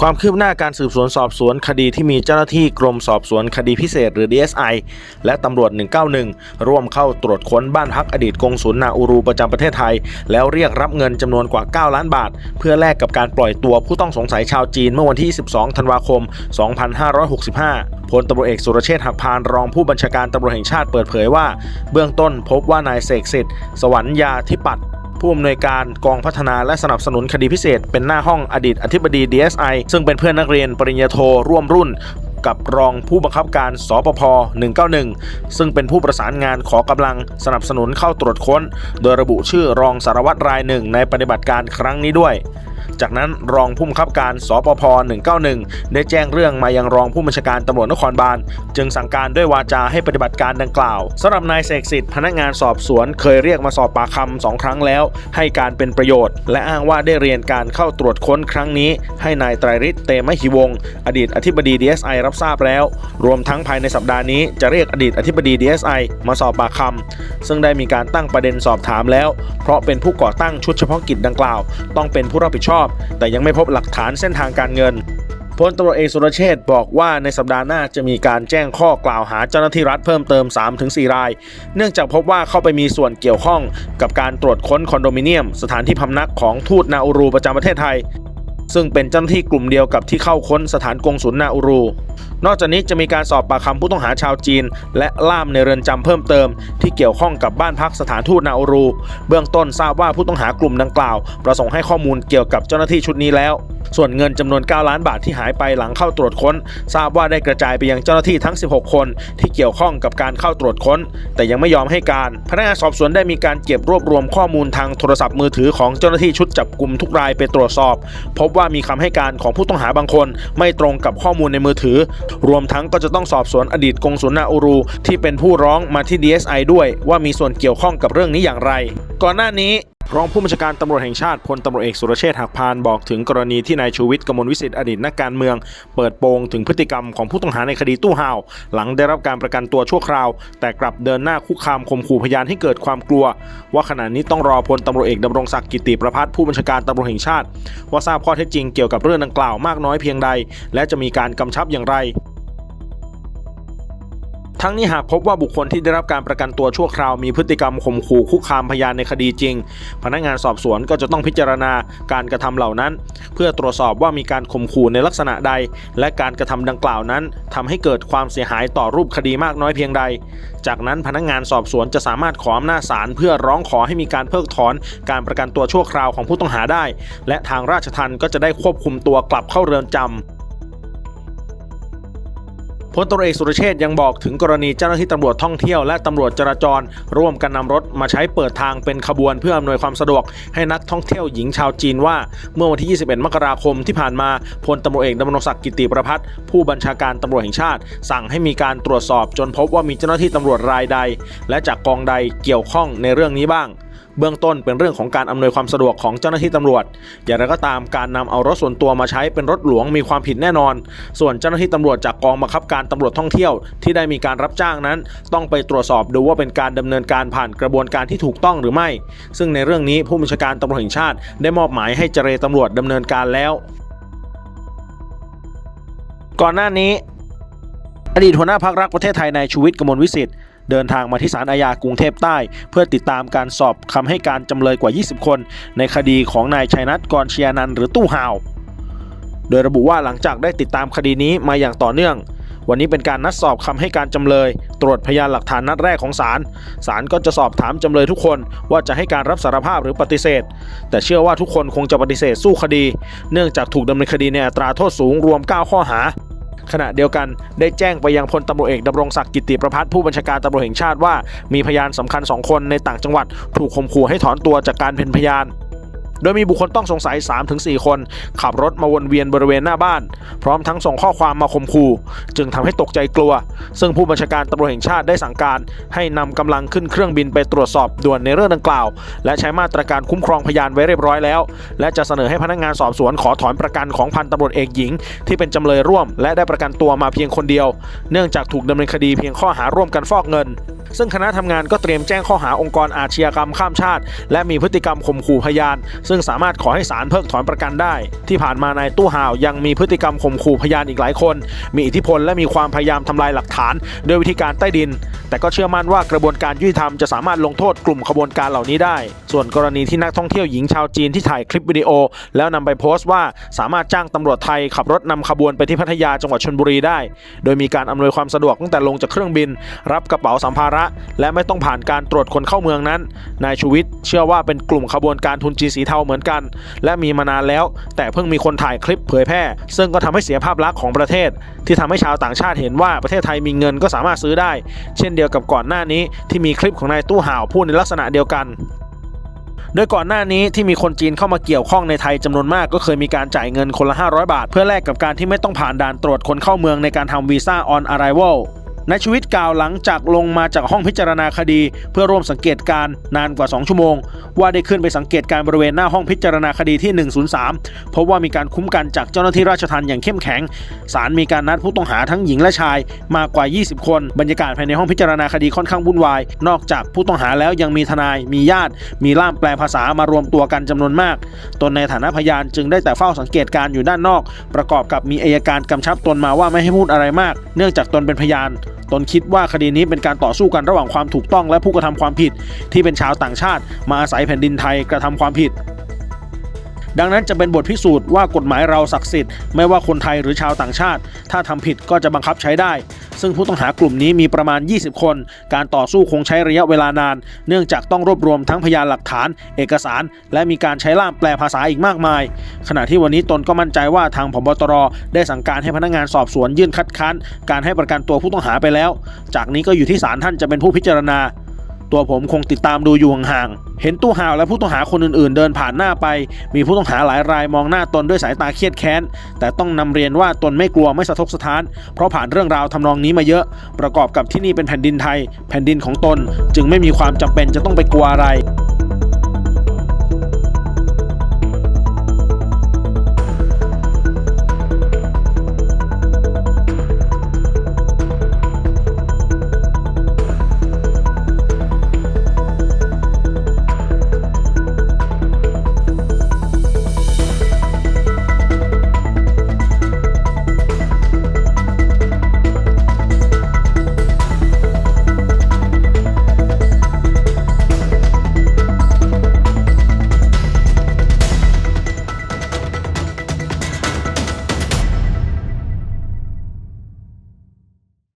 ความคืบหน้าการสืบสวนสอบสวนคดีที่มีเจ้าหน้าที่กรมสอบสวนคดีพิเศษหรือ DSI และตำรวจ 191 ร่วมเข้าตรวจค้นบ้านพักอดีตกงสุลนาอูรูประจำประเทศไทย แล้วเรียกรับเงินจำนวนกว่า 9 ล้านบาท เพื่อแลกกับการปล่อยตัวผู้ต้องสงสัยชาวจีนเมื่อวันที่ 12 ธันวาคม 2565 พลตำรวจเอกสุรเชษฐ์หักพานรองผู้บัญชาการตำรวจแห่งชาติเปิดเผยว่า เบื้องต้นพบว่านายเสกสิทธิ์สวรรยาธิปัตย์ ผู้อำนวยการกองพัฒนาและสนับสนุนคดีพิเศษ เป็นหน้าห้องอดีตอธิบดี DSI ซึ่งเป็นเพื่อนนักเรียนปริญญาโทร่วมรุ่นกับรองผู้บังคับการสปพ 191 ซึ่งเป็นผู้ประสานงานขอกำลังสนับสนุนเข้าตรวจค้น โดยระบุชื่อรองสารวัตรรายหนึ่งในปฏิบัติการครั้งนี้ด้วย จากนั้นรองผู้บังคับการสปพ191 ได้แจ้งเรื่องมายังรองผู้บัญชาการตำรวจนครบาลจึงสั่งการด้วยวาจาให้ปฏิบัติการดังกล่าวสำหรับนายเสกสิทธิ์พนักงานสอบสวนเคยเรียกมาสอบปากคำสองครั้งแล้ว ให้การเป็นประโยชน์ และอ้างว่าได้เรียนการเข้าตรวจค้นครั้งนี้ ให้นายไตรฤทธิ์เตมหิวงอดีตอธิบดี DSI รับทราบแล้ว รวมทั้งภายในสัปดาห์นี้จะเรียกอดีตอธิบดี DSI มาสอบปากคำซึ่งได้มีการตั้งประเด็นสอบถามแล้ว เพราะเป็นผู้ก่อตั้งชุดเฉพาะกิจดังกล่าว ต้องเป็นผู้รับผิดชอบแต่ยังไม่พบหลักฐานเส้นทางการเงินพลตำรวจเอกสุรเชษฐ์บอกว่าในสัปดาห์หน้าจะมีการแจ้งข้อกล่าวหาเจ้าหน้าที่รัฐเพิ่มเติม 3-4 ราย เนื่องจากพบว่าเข้าไปมีส่วนเกี่ยวข้องกับการตรวจค้นคอนโดมิเนียม สถานที่พำนักของทูตนาอูรูประจำประเทศไทย ซึ่งเป็นเจ้าหน้าที่กลุ่มเดียวกับที่เข้าค้นสถานกงสุลนาอูรู นอกจากนี้จะมีการสอบปากคำผู้ต้องหาชาวจีน และล่ามในเรือนจำเพิ่มเติม ที่เกี่ยวข้องกับบ้านพักสถานทูตนาอูรู เบื้องต้นทราบว่าผู้ต้องหากลุ่มดังกล่าว ประสงค์ให้ข้อมูลเกี่ยวกับเจ้าหน้าที่ชุดนี้แล้ว ส่วนเงินจำนวน 9 ล้านบาทที่หายไปหลังเข้าตรวจค้น ทราบว่าได้กระจายไปยังเจ้าหน้าที่ทั้ง 16 คน ที่เกี่ยวข้องกับการเข้าตรวจค้น แต่ยังไม่ยอมให้การ พนักงานสอบสวนได้มีการเก็บรวบรวมข้อมูลทางโทรศัพท์มือถือของเจ้าหน้าที่ชุดจับกลุ่มทุกรายไปตรวจสอบ พบว่ามีคำให้การของผู้ต้องหาบางคน ไม่ตรงกับข้อมูลในมือถือรวมทั้งก็จะต้องสอบสวนอดีตกงสุลนาอูรูที่เป็นผู้ร้องมาที่ DSI ด้วยว่ามีส่วนเกี่ยวข้องกับเรื่องนี้อย่างไร ก่อนหน้านี้ รองผู้บัญชาการตำรวจแห่งชาติพลตำรวจเอกสุรเชษฐ์หักพานบอกถึงกรณีที่นายชูวิทย์กมลวิสิทธิ์อดีตนักการเมือง เปิดโปงถึงพฤติกรรมของผู้ต้องหาในคดีตู้ห่าว หลังได้รับการประกันตัวชั่วคราว แต่กลับเดินหน้าคุกคามข่มขู่พยานให้เกิดความกลัว ว่าขณะนี้ต้องรอพลตำรวจเอกดำรงศักดิ์กิติประพัฒน์ผู้บัญชาการตำรวจแห่งชาติ ว่าทราบข้อเท็จจริงเกี่ยวกับเรื่องดังกล่าวมากน้อยเพียงใด และจะมีการกำชับอย่างไร ทั้งนี้หากพบว่าบุคคลที่ได้รับการประกันตัวชั่วคราวมีพฤติกรรมข่มขู่คุกคามพยานในคดีจริง พนักงานสอบสวนก็จะต้องพิจารณาการกระทำเหล่านั้น เพื่อตรวจสอบว่ามีการข่มขู่ในลักษณะใด และการกระทำดังกล่าวนั้นทำให้เกิดความเสียหายต่อรูปคดีมากน้อยเพียงใด จากนั้นพนักงานสอบสวนจะสามารถขออำนาจศาลเพื่อร้องขอให้มีการเพิกถอน การประกันตัวชั่วคราวของผู้ต้องหาได้ และทางราชทัณฑ์ก็จะได้ควบคุมตัวกลับเข้าเรือนจำ พลตำรวจเอกสุรเชษฐ์ยังบอกถึงกรณีเจ้าหน้าที่ตำรวจท่องเที่ยวและตำรวจจราจร ร่วมกันนำรถมาใช้เปิดทางเป็นขบวนเพื่ออำนวยความสะดวก ให้นักท่องเที่ยวหญิงชาวจีนว่า เมื่อวันที่ 21 มกราคมที่ผ่านมาพลตำรวจเอกดำรงศักดิ์กิติประพัฒน์ผู้บัญชาการตำรวจแห่งชาติ สั่งให้มีการตรวจสอบจนพบว่ามีเจ้าหน้าที่ตำรวจรายใด และจากกองใดเกี่ยวข้องในเรื่องนี้บ้าง เบื้องต้นเป็นเรื่องของการอำนวยความสะดวกของเจ้าหน้าที่ตำรวจ อย่างไรก็ตามการนำเอารถส่วนตัวมาใช้เป็นรถหลวงมีความผิดแน่นอน ส่วนเจ้าหน้าที่ตำรวจจากกองบังคับการตำรวจท่องเที่ยวที่ได้มีการรับจ้างนั้น ต้องไปตรวจสอบดูว่าเป็นการดำเนินการผ่านกระบวนการที่ถูกต้องหรือไม่ ซึ่งในเรื่องนี้ผู้บัญชาการตำรวจแห่งชาติ ได้มอบหมายให้เจรตำรวจดำเนินการแล้ว ก่อนหน้านี้ อดีตหัวหน้าพักรักประเทศไทยนายชูวิทย์กมลวิสิทธิ์ เดินทางมาที่ศาลอาญากรุงเทพใต้ เพื่อติดตามการสอบคำให้การจำเลยกว่า 20 คน ในคดีของนายชัยนัทกรเชียนันหรือตู้ห่าว โดยระบุว่าหลังจากได้ติดตามคดีนี้มาอย่างต่อเนื่อง วันนี้เป็นการนัดสอบคำให้การจำเลย ตรวจพยานหลักฐานนัดแรกของศาลศาลก็จะสอบถามจำเลยทุกคนว่าจะให้การรับสารภาพหรือปฏิเสธ แต่เชื่อว่าทุกคนคงจะปฏิเสธสู้คดี เนื่องจากถูกดำเนินคดีในอัตราโทษสูงรวม 9 ข้อหา ขณะเดียวกันได้แจ้งไปยังพลตำรวจเอกดำรงศักดิ์กิติประพัฒน์ผู้บัญชาการตำรวจแห่งชาติว่า มีพยานสำคัญ 2 คนในต่างจังหวัด ถูกข่มขู่ให้ถอนตัวจากการเป็นพยาน โดยมีบุคคลต้องสงสัย 3-4 คน ขับรถมาวนเวียนบริเวณหน้าบ้าน พร้อมทั้งส่งข้อความมาข่มขู่ จึงทำให้ตกใจกลัว ซึ่งผู้บัญชาการตำรวจแห่งชาติได้สั่งการ ให้นำกำลังขึ้นเครื่องบินไปตรวจสอบด่วนในเรื่องดังกล่าว และใช้มาตรการคุ้มครองพยานไว้เรียบร้อยแล้ว และจะเสนอให้พนักงานสอบสวนขอถอนประกันของพันตำรวจเอกหญิง ที่เป็นจำเลยร่วม และได้ประกันตัวมาเพียงคนเดียว เนื่องจากถูกดำเนินคดีเพียงข้อหาร่วมกันฟอกเงิน ซึ่งคณะทำงานก็เตรียมแจ้งข้อหาองค์กรอาชญากรรมข้ามชาติ และมีพฤติกรรมข่มขู่พยานซึ่งสามารถขอให้ศาลเพิกถอนประกันได้ ที่ผ่านมานายตู้ห่าวยังมีพฤติกรรมข่มขู่พยานอีกหลายคน มีอิทธิพลและมีความพยายามทำลายหลักฐาน โดยวิธีการใต้ดิน แต่ก็เชื่อมั่นว่ากระบวนการยุติธรรมจะสามารถลงโทษกลุ่มขบวนการเหล่านี้ได้ ส่วนกรณีที่นักท่องเที่ยวหญิงชาวจีนที่ถ่ายคลิปวิดีโอ แล้วนำไปโพสต์ว่าสามารถจ้างตำรวจไทยขับรถนำขบวนไปที่พัทยาจังหวัดชลบุรีได้ โดยมีการอำนวยความสะดวกตั้งแต่ลงจากเครื่องบิน รับกระเป๋าสัมภาระ และไม่ต้องผ่านการตรวจคนเข้าเมืองนั้น นายชูวิทย์เชื่อว่าเป็นกลุ่มขบวนการทุนจีนสีเทาเหมือนกัน และมีมานานแล้ว แต่เพิ่งมีคนถ่ายคลิปเผยแพร่ ซึ่งก็ทำให้เสียภาพลักษณ์ของประเทศ ที่ทำให้ชาวต่างชาติเห็นว่าประเทศไทยมีเงินก็สามารถซื้อได้ เช่นเดียวกับก่อนหน้านี้ที่มีคลิปของนายตู้ห่าวพูดในลักษณะเดียวกัน โดยก่อนหน้านี้ที่มีคนจีนเข้ามาเกี่ยวข้องในไทยจำนวนมากก็เคยมีการจ่ายเงินคนละ 500 บาท เพื่อแลกกับการที่ไม่ต้องผ่านด่านตรวจคนเข้าเมืองในการทำวีซ่าออนอะไรวอล ยชีวิตกล่าวหลังจากลงมาจากห้องพิจารณาคดี เพื่อร่วมสังเกตการนานกว่า 2 ชั่วโมง ว่าได้ขึ้นไปสังเกตการบริเวณหน้าห้องพิจารณาคดีที่ 103พบว่ามีการคุ้มกันจากเจ้าหน้าที่ราชทัณฑ์อย่างเข้มแข็งศาลมีการนัดผู้ต้องหาทั้งหญิงและชายมากกว่า 20 คน บรรยากาศภายในห้องพิจารณาคดีค่อนข้างวุ่นวาย นอกจากผู้ต้องหาแล้วยังมีทนาย มีญาติ มีล่ามแปลภาษามารวมตัวกันจำนวนมาก ตนในฐานะพยานจึงได้แต่เฝ้าสังเกตการอยู่ด้านนอก ประกอบกับมีอายการกำชับตนมาว่าไม่ให้พูดอะไรมาก เนื่องจากตนเป็นพยาน ตนคิดว่าคดีนี้เป็นการต่อสู้กันระหว่างความถูกต้องและผู้กระทำความผิด ที่เป็นชาวต่างชาติมาอาศัยแผ่นดินไทยกระทำความผิด ดังนั้นจะเป็นบทพิสูจน์ว่ากฎหมายเราศักดิ์สิทธิ์ไม่ว่าคนไทยหรือชาวต่างชาติ ถ้าทำผิดก็จะบังคับใช้ได้ ซึ่งผู้ต้องหากลุ่มนี้มีประมาณ 20 คน การต่อสู้คงใช้ระยะเวลานาน เนื่องจากต้องรวบรวมทั้งพยานหลักฐาน เอกสาร และมีการใช้ล่ามแปลภาษาอีกมากมาย ขณะที่วันนี้ตนก็มั่นใจว่าทางพบตรได้สั่งการให้พนักงานสอบสวนยื่นคัดค้านการให้ประกันตัวผู้ต้องหาไปแล้ว จากนี้ก็อยู่ที่ศาลท่านจะเป็นผู้พิจารณา ตัวผมคงติดตามดูอยู่ห่างๆ เห็นตู้ห่าวและผู้ต้องหาคนอื่นๆ เดินผ่านหน้าไป มีผู้ต้องหาหลายรายมองหน้าตนด้วยสายตาเครียดแค้น แต่ต้องนำเรียนว่าตนไม่กลัวไม่สะทกสะท้าน เพราะผ่านเรื่องราวทำนองนี้มาเยอะ ประกอบกับที่นี่เป็นแผ่นดินไทย แผ่นดินของตน จึงไม่มีความจำเป็นจะต้องไปกลัวอะไร